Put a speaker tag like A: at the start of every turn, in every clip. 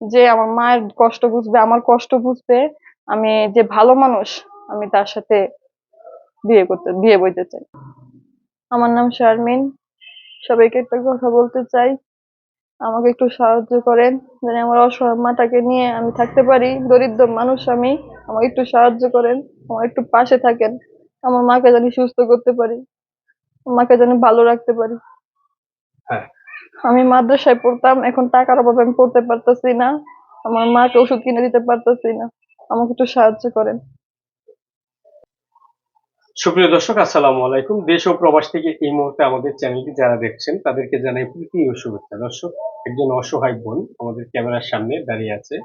A: যে আমার মায়ের কষ্ট বুঝবে, আমার কষ্ট বুঝবে, আমি যে ভালো মানুষ, আমি তার সাথে বিয়ে করতে, বিয়ে বইতে চাই। আমার নাম শারমিন। সবাইকে একটা কথা বলতে চাই। আমাকে একটু সাহায্য করেন, যেন আমার অসহায় মাটাকে নিয়ে আমি থাকতে পারি। দরিদ্র মানুষ আমি, আমাকে একটু সাহায্য করেন, আমার একটু পাশে থাকেন। আমার মাকে জানি সুস্থ করতে পারি, মাকে যেন ভালো রাখতে পারি।
B: হ্যাঁ
A: আমি মাদ্রাসায় পড়তাম এখন টাকার অভাবে আমি পড়তে পারতেছি না। আমার মাকে ওষুধ কিনে দিতে পারতেছি না। আমাকে একটু সাহায্য করেন।
B: সুপ্রিয় দর্শক আসসালামু আলাইকুম। দেশ ও প্রবাস থেকে এই মুহূর্তে আমাদের চ্যানেলটি যারা দেখছেন তাদেরকে জানাই প্রীতি ও শুভেচ্ছা। দর্শক একজন অসহায় বোন আমাদের ক্যামেরার সামনে দাঁড়িয়ে আছে।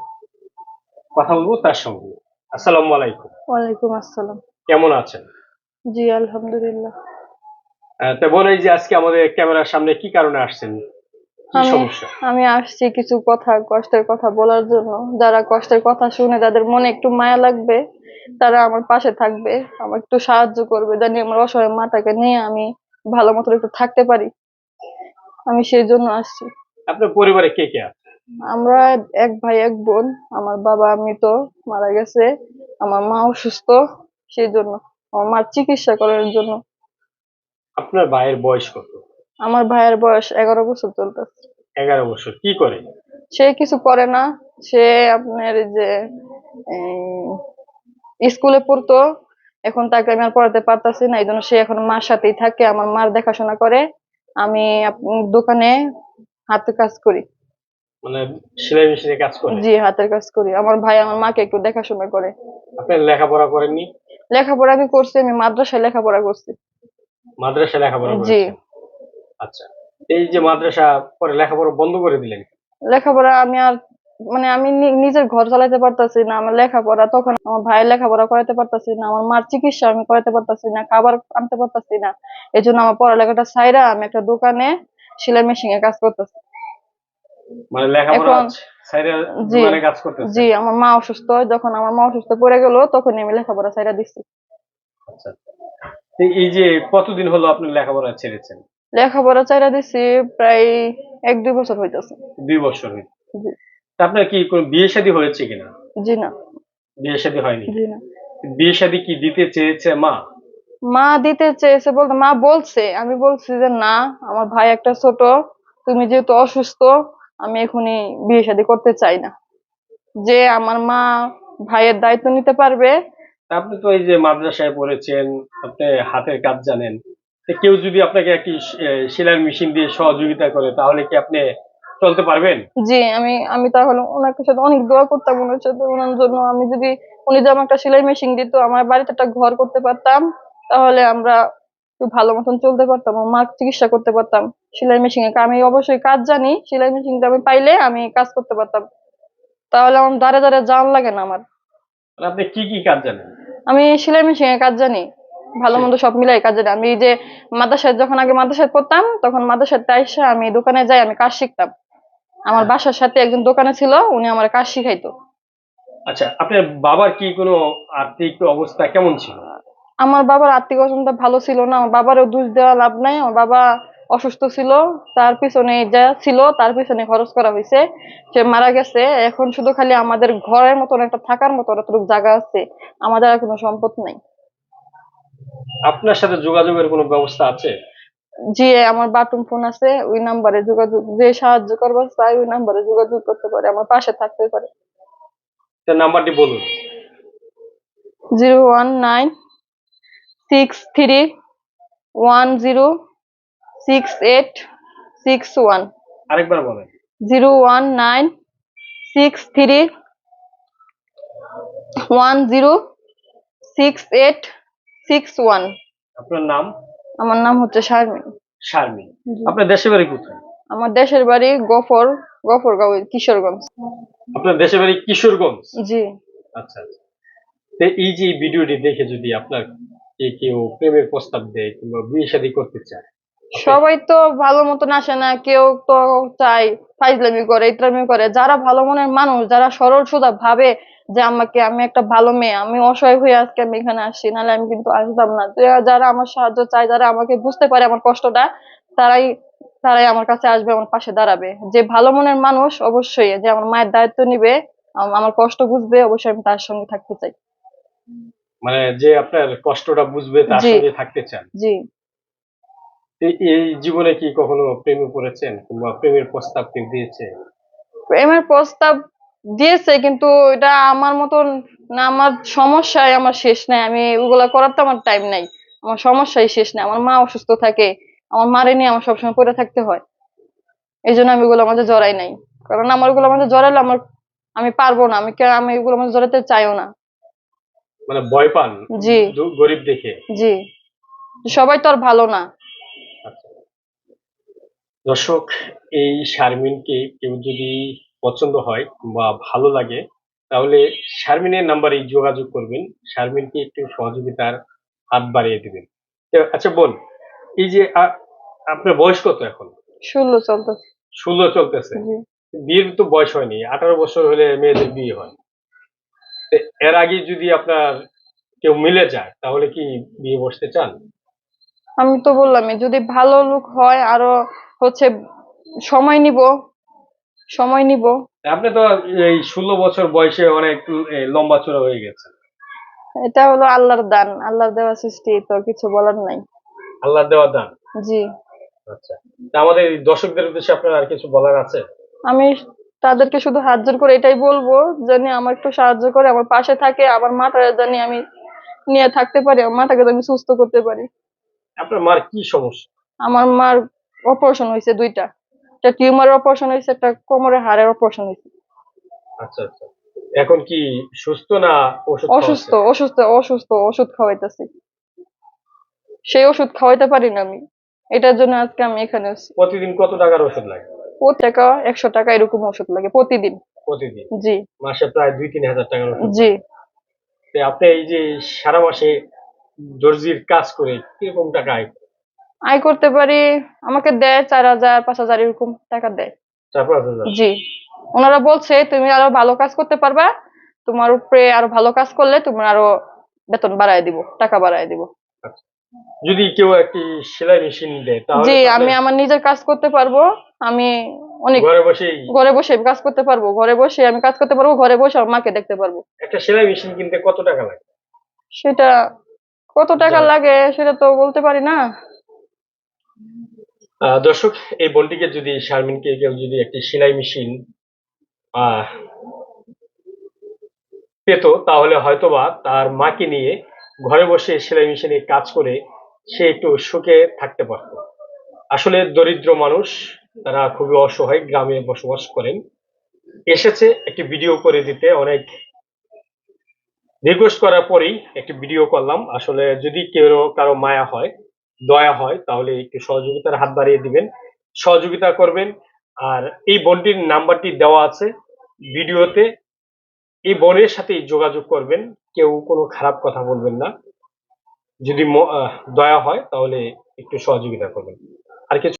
B: কথা বলব তার সঙ্গে। আসসালামু আলাইকুম।
A: ওয়ালাইকুম আসসালাম।
B: কেমন আছেন?
A: জি আলহামদুলিল্লাহ।
B: তা বোন এই যে আজকে আমাদের ক্যামেরার সামনে কি কারণে আসছেন?
A: আমি আমি আসছি কিছু কথা কষ্টের কথা বলার জন্য। যারা কষ্টের কথা শুনে তাদের মনে একটু মায়া লাগবে তারা আমার পাশে থাকবে আমার একটু সাহায্য করবে। জানি আমার অসহায় মাটাকে নিয়ে আমি ভালো মতো একটু থাকতে পারি। আমি সেই জন্য আসছি।
B: আপনার পরিবারে কে কে আছে?
A: আমরা এক ভাই এক বোন আমার বাবা মৃত মারা গেছে। আমার মা অসুস্থ সেই জন্য। আমার মার চিকিৎসা করার জন্য।
B: আপনার ভাইয়ের বয়স কত?
A: আমার ভাইয়ের বয়স এগারো বছর চলতেছে।
B: এগারো বছর কি করে?
A: সে কিছু করে না সে আপনার যে স্কুলে পড়তো এখন তাকে আমি আর পড়াতে পারতাছি না এই জন্য সে এখন মার সাথেই থাকে আমার মার দেখাশোনা করে আমি দোকানে হাতে কাজ করি।
B: মানে সেলাই মেশিনে কাজ করে?
A: জি হাতের কাজ করি। আমার ভাই আমার মাকে একটু দেখাশোনা করে।
B: আপনি লেখাপড়া করেননি?
A: লেখাপড়া আমি করছি আমি মাদ্রাসায় লেখাপড়া করছি।
B: মাদ্রাসা লেখাপড়া
A: জি।
B: আচ্ছা। এই যে মাদ্রাসা পরে লেখাপড়া বন্ধ করে দিলেন
A: লেখাপড়া আমি আর মানে আমি নিজের ঘর চালাতে পারতাছি না আমার লেখাপড়া তখন আমার ভাইয়ের লেখাপড়া করাতে পারতাছি না আমার মার চিকিৎসা আমি করাতে পারতাছি না খাবার আনতে পারতাছি না। এই জন্য আমার পড়ালেখাটা সাইরা আমি একটা দোকানে সেলাই মেশিনে কাজ করতেছি।
B: মানে লেখাপড়া। দোকানে কাজ করতেছে
A: জি আমার মা অসুস্থ যখন আমার মা অসুস্থ পড়ে গেল তখন আমি লেখাপড়া সাইরা দিচ্ছি
B: আচ্ছা। এই যে কতদিন হলো আপনি লেখাপড়া ছেড়েছেন?
A: লেখাপড়া চাইরা দিচ্ছি প্রায় এক দুই বছর হইতেছে।
B: দুই বছর
A: জি।
B: আপনার কি কোনো বিয়ে শাদী হয়েছে কিনা?
A: জি না।
B: বিয়ে শাদী হয়নি?
A: জি না।
B: বিয়ে শাদী কি দিতে চেয়েছে মা?
A: মা দিতে চেয়েছে বলতে মা বলছে আমি বলছি যে না আমার ভাই একটা ছোট তুমি যেহেতু অসুস্থ আমি এখনই বিয়ে শাদী করতে চাই না। যে আমার মা ভাইয়ের দায়িত্ব নিতে পারবে।
B: আপনি তো এই যে মাদ্রাসায় পড়েছেন আপনি হাতের কাজ জানেন। কেউ যদি আপনাকে একটি সেলাই মেশিন দিয়ে সহযোগিতা করে তাহলে কি আপনি চলতে পারবেন?
A: জি আমি আমি তাহলে ওনার সাথে অনেক দোয়া করতাম ওনার সাথে ওনার জন্য আমি যদি উনি যদি আমাকে একটা সেলাই মেশিন দিত আমার বাড়িতে একটা ঘর করতে পারতাম তাহলে আমরা একটু ভালো মতন চলতে পারতাম মার চিকিৎসা করতে পারতাম সেলাই মেশিনে। আমি অবশ্যই কাজ জানি সেলাই মেশিনটা আমি পাইলে আমি কাজ করতে পারতাম। তাহলে আমার দাঁড়ে দাঁড়ে জান লাগে না আমার।
B: মানে আপনি কি কি কাজ জানেন?
A: আমি সেলাই মেশিনে কাজ জানি। ভালো মন্দ সব মিলাই কাজ আমি যে মাদ্রাসায় যখন আগে মাদ্রাসায় পড়তাম তখন মাদ্রাসায় এসে আমি দোকানে যাই আমি কাজ শিখতাম। আমার বাসার সাথে একজন দোকানে ছিল উনি আমার কাজ শিখাইতো।
B: আচ্ছা আপনার বাবার কি কোনো আর্থিক অবস্থা কেমন ছিল?
A: আমার বাবার আর্থিক অবস্থা ভালো ছিল না। আমার বাবারও দোষ দেওয়া লাভ নাই। আমার বাবা অসুস্থ ছিল। তার পিছনে যা ছিল তার পিছনে খরচ করা হয়েছে সে মারা গেছে। এখন শুধু খালি আমাদের ঘরের মতন একটা থাকার মতন এতটুকু জায়গা আছে। আমাদের আর কোনো সম্পদ নাই।
B: আপনার সাথে যোগাযোগের কোনো ব্যবস্থা আছে?
A: জি আমার বাটুম ফোন আছে ওই নাম্বারে যোগাযোগ যে সাহায্য করবার চাই ওই নাম্বারে যোগাযোগ করতে পারে আমার পাশে থাকতে পারে।
B: নাম্বারটি বলুন।
A: Zero one nine six three one zero six eight six one.
B: আরেকবার বলেন।
A: Zero one nine six three one zero six eight six one
B: আপনার নাম?
A: আমার নাম হচ্ছে শারমিন।
B: শারমিন। আপনার দেশের বাড়ি কোথায়?
A: আমার দেশের বাড়ি গফর গফরগাঁও কিশোরগঞ্জ।
B: আপনার দেশের বাড়ি কিশোরগঞ্জ?
A: জি।
B: আচ্ছা আচ্ছা। তো এই যে ভিডিওটি দেখে যদি আপনার কে কেউ প্রেমের প্রস্তাব দেয় কিংবা বিয়ে শাদী করতে চায়
A: সবাই তো ভালো মতন আসে না কেউ তো চাই ফাইজলামি করে ইতরামি করে। যারা ভালো মনের মানুষ যারা সরল সোজা ভাবে যে আমাকে আমি একটা ভালো মেয়ে আমি অসহায় হয়ে আজকে আমি এখানে আসছি নাহলে আমি কিন্তু আসতাম না। যারা আমার সাহায্য চায় যারা আমাকে বুঝতে পারে আমার কষ্টটা তারাই তারাই আমার কাছে আসবে আমার পাশে দাঁড়াবে। যে ভালো মনের মানুষ অবশ্যই যে আমার মায়ের দায়িত্ব নিবে আমার কষ্ট বুঝবে অবশ্যই আমি তার সঙ্গে থাকতে চাই।
B: মানে যে আপনার কষ্টটা বুঝবে তার সঙ্গে থাকতে চান।
A: জি।
B: এই- জীবনে কি কখনো প্রেমে পড়েছেন কিংবা প্রেমের প্রস্তাব কেউ দিয়েছে?
A: প্রেমের প্রস্তাব দিয়েছে কিন্তু এটা আমার মতন না আমার সমস্যায় আমার শেষ নাই। আমি ওগুলা করার তো আমার টাইম নাই। আমার সমস্যাই শেষ নাই। আমার মা অসুস্থ থাকে। আমার মারে নিয়ে আমার সবসময় পড়ে থাকতে হয়। এই জন্য আমি ওগুলো মধ্যে জড়াই নাই। কারণ আমার ওগুলো মধ্যে জড়ালে আমার আমি পারব না। আমি কে- আমি ওগুলোর মধ্যে জড়াতে চাইও না।
B: মানে ভয় পান?
A: জি।
B: গরিব দেখে?
A: জি। সবাই তো আর ভালো না।
B: দর্শক এই শারমিনকে কেউ যদি পছন্দ হয় বা ভালো লাগে তাহলে শারমিনের নাম্বারে যোগাযোগ করবেন। শারমিনকে একটু সহযোগিতার হাত বাড়িয়ে দিবেন। আচ্ছা বোন এই যে আপনার বয়স কত এখন?
A: ষোলো চলতেছে।
B: ষোলো চলতেছে। বিয়ের তো বয়স হয়নি আঠারো বছর হলে মেয়েদের বিয়ে হয়। এর আগে যদি আপনার কেউ মিলে যায় তাহলে কি বিয়ে বসতে চান?
A: আমি তো বললাম যদি ভালো লোক হয় আরও হচ্ছে সময় নিব সময় নিব।
B: আপনি তো এই ষোলো বছর বয়সে অনেক লম্বা চড়া হয়ে গেছে
A: এটা হলো আল্লাহর দান আল্লাহর দেওয়া সৃষ্টি তো কিছু বলার নাই।
B: আল্লাহ দেওয়া দান?
A: জি।
B: আচ্ছা। আমাদের দর্শকদের উদ্দেশ্যে আপনার আর কিছু বলার আছে?
A: আমি তাদেরকে শুধু হাত জোর করে এটাই বলব জানি আমার একটু সাহায্য করে আমার পাশে থাকে আমার মাটা জানি আমি নিয়ে থাকতে পারি আমার মাটাকে জানি সুস্থ করতে পারি।
B: আপনার মার কি সমস্যা?
A: আমার মার অপারেশন হয়েছে দুইটা। একটা টিউমারের অপারেশন হয়েছে একটা কোমরের হাড়ের অপারেশন হয়েছে
B: আচ্ছা আচ্ছা। এখন কি সুস্থ না ওষুধ
A: অসুস্থ অসুস্থ অসুস্থ ওষুধ খাওয়াইতেছি। সেই ওষুধ খাওয়াইতে পারি না আমি। এটার জন্য আজকে আমি এখানে
B: প্রতিদিন কত টাকার ওষুধ লাগে?
A: প্রতি টাকা একশো টাকা এরকম ওষুধ লাগে প্রতিদিন।
B: প্রতিদিন?
A: জি।
B: মাসে প্রায় দুই তিন হাজার টাকার ওষুধ
A: জি।
B: তো আপনি এই যে সারা মাসে দর্জির কাজ করে কীরকম টাকা আয়?
A: আয় করতে পারি আমাকে দেয় চার হাজার পাঁচ হাজার এরকম টাকা দেয় জি। ওনারা বলছে তুমি আরও ভালো কাজ করতে পারবা তোমার উপরে আরও ভালো কাজ করলে তোমার আরও বেতন বাড়ায় দিব টাকা বাড়ায় দিব।
B: যদি কেউ একটি সেলাই মেশিন দেয় তাহলে
A: জি আমি আমার নিজের কাজ করতে পারব আমি অনেক
B: ঘরে বসে
A: ঘরে বসে কাজ করতে পারব ঘরে বসে আমি কাজ করতে পারব ঘরে বসে আমার মাকে দেখতে পারব।
B: একটা সেলাই মেশিন কিনতে কত টাকা লাগে?
A: সেটা কত টাকা লাগে সেটা তো বলতে পারি না।
B: দর্শক, এই বোনটিকে যদি শারমিনকে কেউ যদি একটি সেলাই মেশিন পেত, তাহলে হয়তোবা তার মাকে নিয়ে ঘরে বসে সেলাই মেশিনে কাজ করে সে একটু সুখে থাকতে পারত। আসলে দরিদ্র মানুষ, তারা খুবই অসহায় গ্রামে বসবাস করেন। এসেছে একটি ভিডিও করে দিতে, অনেক রিকোয়েস্ট করার পরেই একটি ভিডিও করলাম। আসলে যদি কেউ কারও মায়া হয় দয়া হয়, তাহলে একটু সহযোগিতার হাত বাড়িয়ে দিবেন। সহযোগিতা করবেন, আর এই বোনটির নাম্বারটি দেওয়া আছে ভিডিওতে। এই বোনের সাথে যোগাযোগ করবেন, কেউ কোনো খারাপ কথা বলবেন না। যদি দয়া হয়, তাহলে একটু সহযোগিতা করবেন। আর কিছু